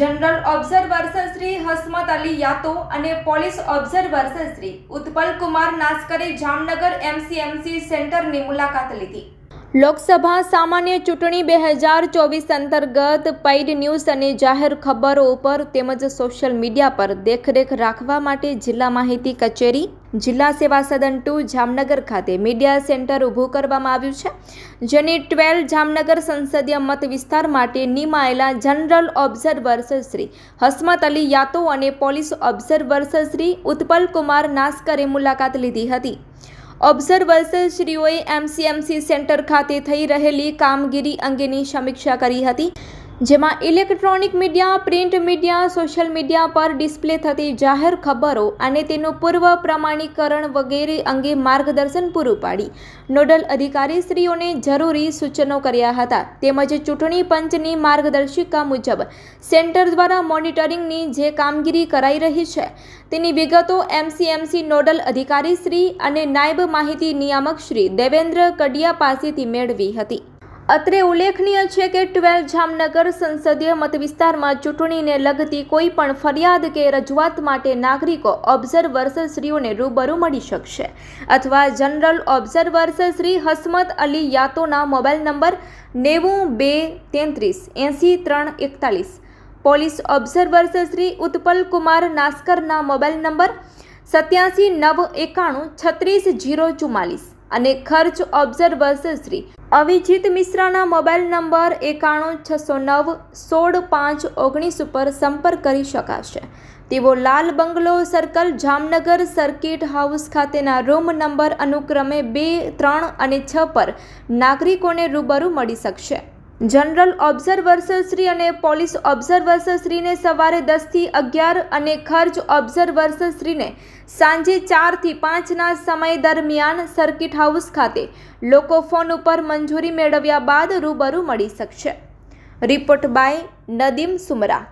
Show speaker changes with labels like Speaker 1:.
Speaker 1: General observer Shri Hasmat Ali Yato અને police observer Shri Utpal Kumar નાસ્કરે Jamnagar MCMC સેન્ટરની મુલાકાત લીધી. લોકસભા સામાન્ય ચૂંટણી બે હજાર ચોવીસ અંતર્ગત પેઇડ ન્યૂઝ અને જાહેર ખબરો ઉપર તેમજ સોશિયલ મીડિયા પર દેખરેખ રાખવા માટે જિલ્લા માહિતી કચેરી, જિલ્લા સેવા સદન ટુ જામનગર ખાતે મીડિયા સેન્ટર ઊભું કરવામાં આવ્યું છે, જેની ટ્વેલ્વ જામનગર સંસદીય મત વિસ્તાર માટે નિમાયેલા જનરલ ઓબ્ઝર્વર્સ શ્રી હસમત અલી યાતો અને પોલીસ ઓબ્ઝર્વર્સ શ્રી ઉત્પલ કુમાર નાસ્કરે મુલાકાત લીધી હતી. ઓબ્ઝર્વર્સ શ્રીઓએ એમસીએમસી સેન્ટર ખાતે થઈ રહેલી કામગીરી અંગેની સમીક્ષા કરી હતી. જેમાં electronic media, print media, social media પર ડિસ્પ્લે થતી જાહેર ખબરો અને તેનું પૂર્વ પ્રમાણીકરણ વગેરે અંગે માર્ગદર્શન પૂરું પાડી. નોડલ અધિકારીશ્રીઓને જરૂરી સૂચનો કર્યા હતા. તેમજ ચૂંટણી પંચની માર્ગદર્શિકા મુજબ સેન્ટર દ્વારા મોનિટરિંગની જે કામગીરી કરાઈ રહી છે, તેની વિગતો એમસીએમસી નોડલ અધિકારીશ્રી અને નાયબ માહિતી નિયામક શ્રી દેવેન્દ્ર કડિયા પાસેથી મેળવી હતી. અત્રે ઉલ્લેખનીય છે કે ટ્વેલ્વ જામનગર સંસદીય મતવિસ્તારમાં ચૂંટણીને લગતી કોઈ પણ ફરિયાદ કે રજૂઆત માટે નાગરિકો ઓબ્ઝર્વર્સશ્રીઓને રૂબરૂ મળી શકશે. અથવા જનરલ ઓબ્ઝર્વર્સશ્રી હસમત અલી યાતોના મોબાઈલ નંબર નેવું બે તેત્રીસ એંસી ત્રણ એકતાલીસ. પોલીસ ઓબ્ઝર્વર્સશ્રી ઉત્પલ કુમાર નાસ્કરના મોબાઈલ નંબર સત્યાસી નવ એકાણું છત્રીસ જીરો ચુમ્માલીસ અને ખર્ચ ઓબ્ઝર્વર્સ શ્રી અવિજીત મિશ્રાના મોબાઈલ નંબર એકાણું, છસો નવ, સોળ પાંચ, ઓગણીસ ઉપર સંપર્ક કરી શકાશે. તેઓ Lal bungalow circle, Jamnagar circuit house ખાતેના રૂમ નંબર અનુક્રમે બે, ત્રણ અને છ પર નાગરિકોને રૂબરૂ મળી શકશે. જનરલ ઓબ્ઝર્વર્સશ્રી અને પોલીસ ઓબ્ઝર્વર્સશ્રીને સવારે દસથી અગિયાર અને ખર્ચ ઓબ્ઝર્વર્સશ્રીને સાંજે ચારથી પાંચના સમય દરમિયાન સર્કિટ હાઉસ ખાતે લોકો ફોન ઉપર મંજૂરી મેળવ્યા બાદ રૂબરૂ મળી શકશે. Report by Nadeem Sumra.